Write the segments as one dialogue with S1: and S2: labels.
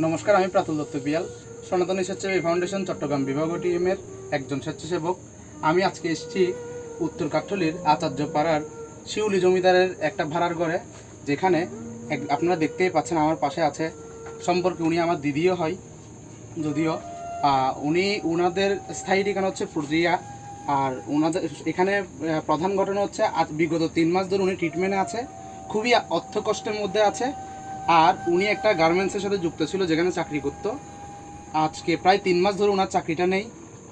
S1: নমস্কার, আমি প্রাতুল দত্ত বিয়াল। সনাতনী স্বেচ্ছাসেবী ফাউন্ডেশন, চট্টগ্রাম বিভাগ টিএমের একজন স্বেচ্ছাসেবক। আমি আজকে এসেছি উত্তর কাঠলির আচার্য পাড়ার শিউলি জমিদারের একটা ভাড়ার ঘরে, যেখানে এক- আপনারা দেখতেই পাচ্ছেন আমার পাশে আছে, সম্পর্কে উনি আমার দিদিও হয়, যদিও উনি ওনাদের স্থায়ী ঠিকানা হচ্ছে পুরুলিয়া, আর ওনাদের এখানে প্রধান ঘটনা হচ্ছে বিগত তিন মাস ধরে উনি ট্রিটমেন্টে আছে, খুবই অর্থ কষ্টের মধ্যে আছে আর উনি একটা গার্মেন্টসের সাথে যুক্ত ছিল যেখানে চাকরি করতো। আজকে প্রায় তিন মাস ধরে ওনার চাকরিটা নেই।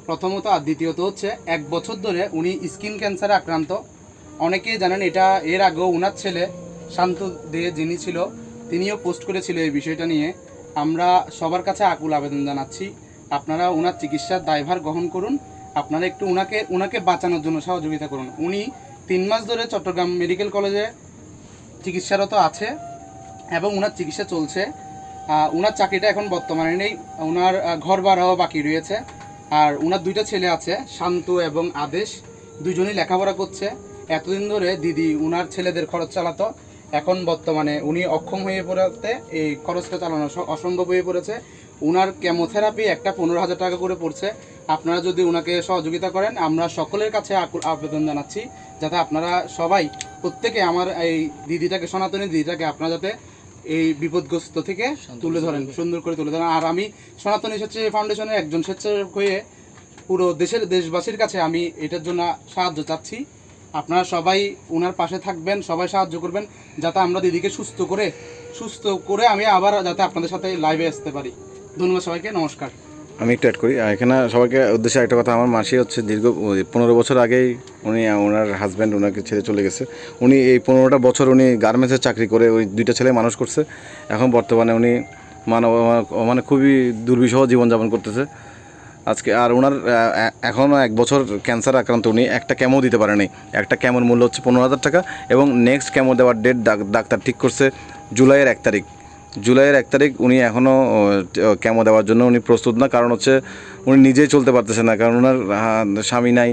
S1: প্রথমত আর দ্বিতীয়ত হচ্ছে, এক বছর ধরে উনি স্কিন ক্যান্সারে আক্রান্ত। অনেকেই জানেন এটা এর আগেও ওনার ছেলে শান্ত দে যিনি ছিল, তিনিও পোস্ট করেছিল এই বিষয়টা নিয়ে। আমরা সবার কাছে আকুল আবেদন জানাচ্ছি, আপনারা ওনার চিকিৎসার দায়ভার গ্রহণ করুন। আপনারা একটু ওনাকে ওনাকে বাঁচানোর জন্য সহযোগিতা করুন। উনি তিন মাস ধরে চট্টগ্রাম মেডিকেল কলেজে চিকিৎসারত আছে। এবং ওনার চিকিৎসা চলছে। ওনার চাকরিটা এখন বর্তমানে নেই। ওনার ঘর ভাড়াও বাকি রয়েছে। আর ওনার দুইটা ছেলে আছে, শান্ত এবং আদেশ। দুজনেই লেখাপড়া করছে। এতদিন ধরে দিদি ওনার ছেলেদের খরচ চালাতো। এখন বর্তমানে উনি অক্ষম হয়ে পড়াতে এই খরচটা চালানো অসম্ভব হয়ে পড়েছে। ওনার কেমোথেরাপি একটা পনেরো হাজার টাকা করে পড়ছে। আপনারা যদি ওনাকে সহযোগিতা করেন, আমরা সকলের কাছে আবেদন জানাচ্ছি। যাতে আপনারা সবাই প্রত্যেকে আমার এই দিদিটাকে, সনাতনী দিদিটাকে, আপনারা যাতে এই বিপদগ্রস্ত থেকে তুলে ধরেন সুন্দর করে তুলে ধরেন। আর আমি সনাতনী স্বেচ্ছাসেবী ফাউন্ডেশনের একজন স্বেচ্ছাসেবক হয়ে পুরো দেশের দেশবাসীর কাছে আমি এটার জন্য সাহায্য চাচ্ছি। আপনারা সবাই ওনার পাশে থাকবেন সবাই সাহায্য করবেন যাতে আমরা দিদিকে সুস্থ করে সুস্থ করে আমি আবার যাতে আপনাদের সাথে লাইভে আসতে পারি। ধন্যবাদ সবাইকে নমস্কার।
S2: আমি একটু অ্যাড করি। এখানে সবাইকে উদ্দেশ্যে একটা কথা, আমার মাসি হচ্ছে দীর্ঘ পনেরো বছর আগেই উনি ওনার হাজব্যান্ড ওনাকে ছেড়ে চলে গেছে। উনি এই পনেরোটা বছর উনি গার্মেন্টসের চাকরি করে, ওই দুইটা ছেলে মানুষ করছে। এখন বর্তমানে উনি মানব মানে খুবই দুর্বিষহ জীবনযাপন করতেছে। আজকে, আর ওনার এখনও এক বছর ক্যান্সার আক্রান্ত উনি। একটা ক্যামো দিতে পারেনি একটা ক্যামোর মূল্য হচ্ছে পনেরো হাজার টাকা এবং নেক্সট ক্যামো দেওয়ার ডেট ডাক্তার ঠিক করছে জুলাইয়ের এক তারিখ। জুলাইয়ের এক তারিখ উনি এখনও ক্যামো দেওয়ার জন্য উনি প্রস্তুত না। কারণ হচ্ছে উনি নিজেই চলতে পারতেছে না। কারণ ওনার স্বামী নাই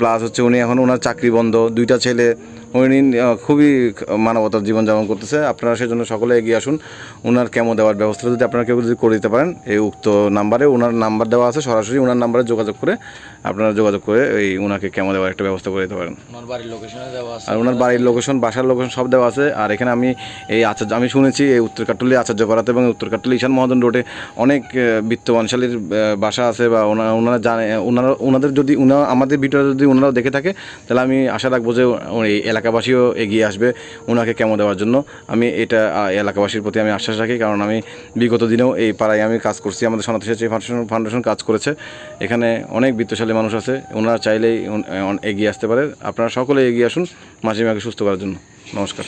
S2: প্লাস হচ্ছে উনি এখন ওনার চাকরি বন্ধ, দুইটা ছেলে উনি খুবই মানবতার জীবনযাপন করতেছে। আপনারা সেজন্য সকলে এগিয়ে আসুন। ওনার ক্যামো দেওয়ার ব্যবস্থা যদি আপনারা কেউ যদি করে দিতে পারেন এই উক্ত নাম্বারে ওনার নাম্বার দেওয়া আছে সরাসরি ওনার নাম্বারে যোগাযোগ করে আপনারা যোগাযোগ করে এই ওনাকে ক্যামো দেওয়ার একটা ব্যবস্থা করে দিতে পারেন।
S3: আমার বাড়ির লোকেশনে দেওয়া আছে।
S2: আর ওনার বাড়ির লোকেশন বাসার লোকেশন সব দেওয়া আছে। আর এখানে আমি এই আচার্য আমি শুনেছি এই উত্তর কাট্টলি আচার্য করাতে এবং উত্তর কাট্টলি ঈশান মহাজন রোডে অনেক বিত্তবানশালীর বাসা আছে বা ওনারা ওনারা জানে ওনারা ওনাদের যদি ওনারা আমাদের ভিডিওটা যদি ওনারাও দেখে থাকে তাহলে আমি আশা রাখব যে এই এলাকাবাসীও এগিয়ে আসবে ওনাকে কেমন দেওয়ার জন্য। আমি এটা এলাকাবাসীর প্রতি আমি আশ্বাস রাখি, কারণ আমি বিগত দিনেও এই পাড়ায় আমি কাজ করছি। আমাদের সনাতন স্বেচ্ছায় ফাউন্ডেশন ফাউন্ডেশন কাজ করেছে। এখানে অনেক বৃত্তশালী মানুষ আছে, ওনারা চাইলেই এগিয়ে আসতে পারে। আপনারা সকলে এগিয়ে আসুন মাঝে মাঝে সুস্থ করার জন্য। নমস্কার।